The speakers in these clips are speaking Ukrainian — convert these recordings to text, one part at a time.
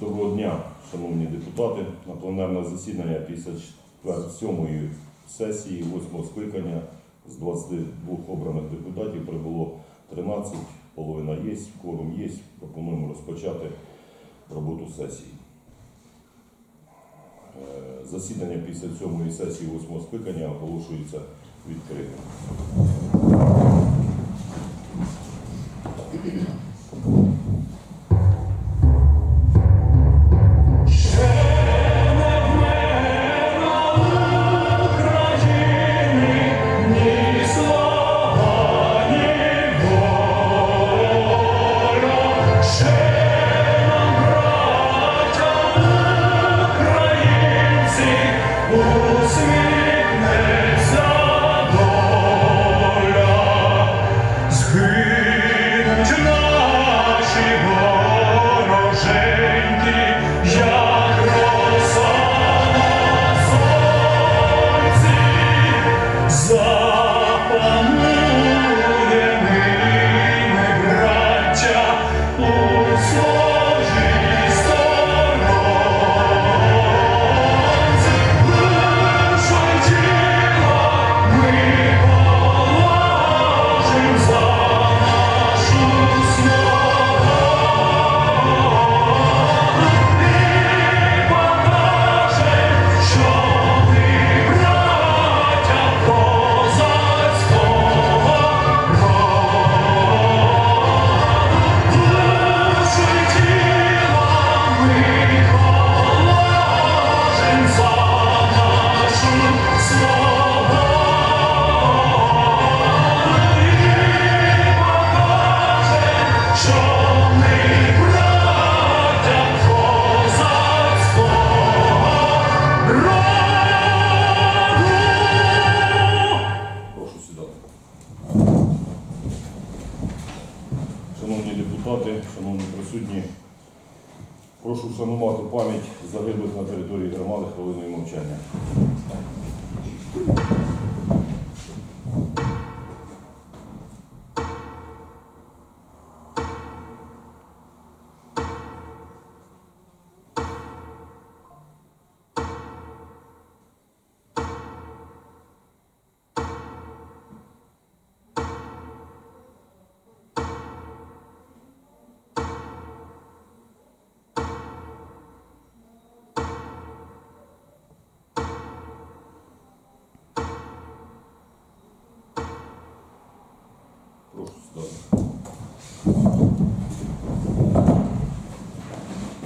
Доброго дня, шановні депутати. На пленарне засідання 57-ї сесії 8-го скликання з 22 обраних депутатів прибуло 13, половина є, кворум є. Пропонуємо розпочати роботу сесії. Е, Засідання 57-ї сесії 8-го скликання оголошується відкритим. Шановні депутати, шановні присутні, прошу вшанувати пам'ять загиблих на території громади хвилиною мовчання.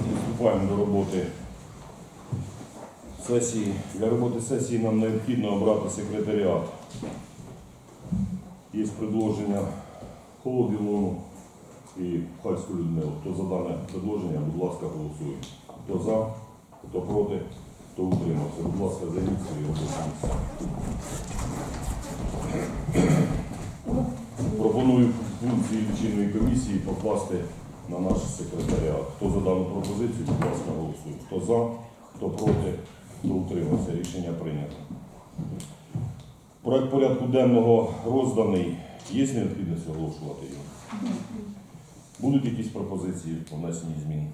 Приступаємо до роботи сесії. Для роботи сесії нам необхідно обрати секретаріат. Є предложення Холоділону і Хальську Людмилу. Хто за дане предложення, будь ласка, голосує. Хто за, хто проти, хто утримався. Будь ласка, займіть свої робочі місця. Функції лічильної комісії покласти на наш секретаріат. Хто за дану пропозицію, будь ласка, голосує. Хто за, хто проти, хто утримався. Рішення прийнято. Проект порядку денного розданий. Є необхідність оголошувати його? Будуть якісь пропозиції по внесенні змін?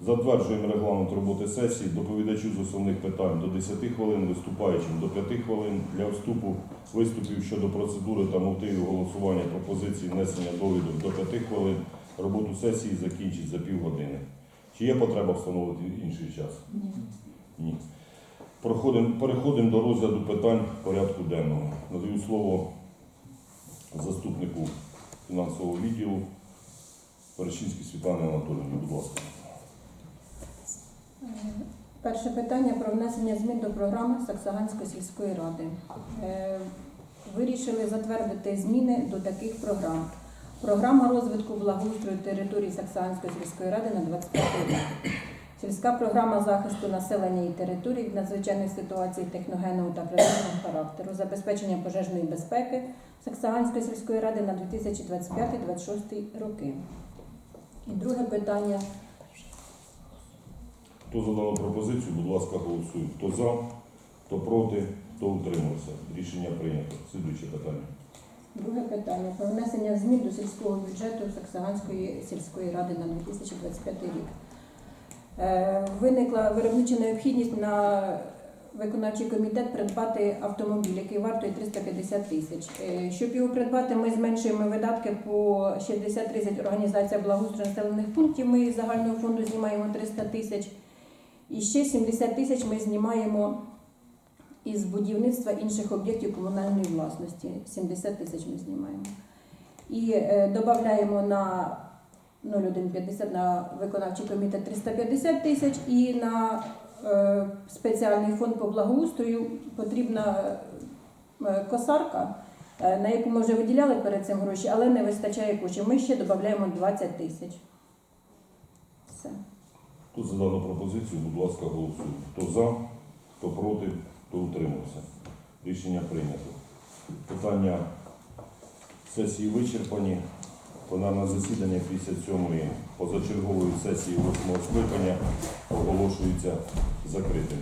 Затверджуємо регламент роботи сесії. Доповідачу з основних питань до 10 хвилин, виступаючим до 5 хвилин. Для вступу виступів щодо процедури та мотивів голосування пропозицій внесення довідок до 5 хвилин. Роботу сесії закінчить за півгодини. Чи є потреба встановити інший час? Ні. Проходимо, переходимо до розгляду питань порядку денного. Надаю слово заступнику фінансового відділу Перещинській Світлані Анатолійовні. Будь ласка. Перше питання про внесення змін до програми Саксаганської сільської ради. Е, Вирішили затвердити зміни до таких програм. Програма розвитку благоустрою території Саксаганської сільської ради на 25 рік. Сільська програма захисту населення і територій від надзвичайних ситуацій техногенного та природного характеру, забезпечення пожежної безпеки Саксаганської сільської ради на 2025-2026 роки. І друге питання Хто за дану пропозицію, будь ласка, голосує. Хто за, хто проти, хто утримався. Рішення прийнято. Слідуюче питання. Друге питання про внесення змін до сільського бюджету Саксаганської сільської ради на 2025 рік. Е, Виникла виробнича необхідність на виконавчий комітет придбати автомобіль, який вартує 350 тисяч. Е, Щоб його придбати, ми зменшуємо видатки по 60-30 організація благоустрою населених пунктів. Ми із загального фонду знімаємо 300 тисяч. І ще 70 тисяч ми знімаємо із будівництва інших об'єктів комунальної власності. 70 тисяч ми знімаємо. І е, додаємо на 0150 на виконавчий комітет 350 тисяч і на е, спеціальний фонд по благоустрою потрібна е, косарка, е, на яку ми вже виділяли перед цим гроші, але не вистачає коштів. Ми ще додаємо 20 тисяч. Все. Хто за дану пропозицію, будь ласка, голосуйте. Хто за, хто проти, хто утримався. Рішення прийнято. Питання сесії вичерпані. Пленарне засідання 57-ї позачергової сесії 8-го скликання оголошується закритим.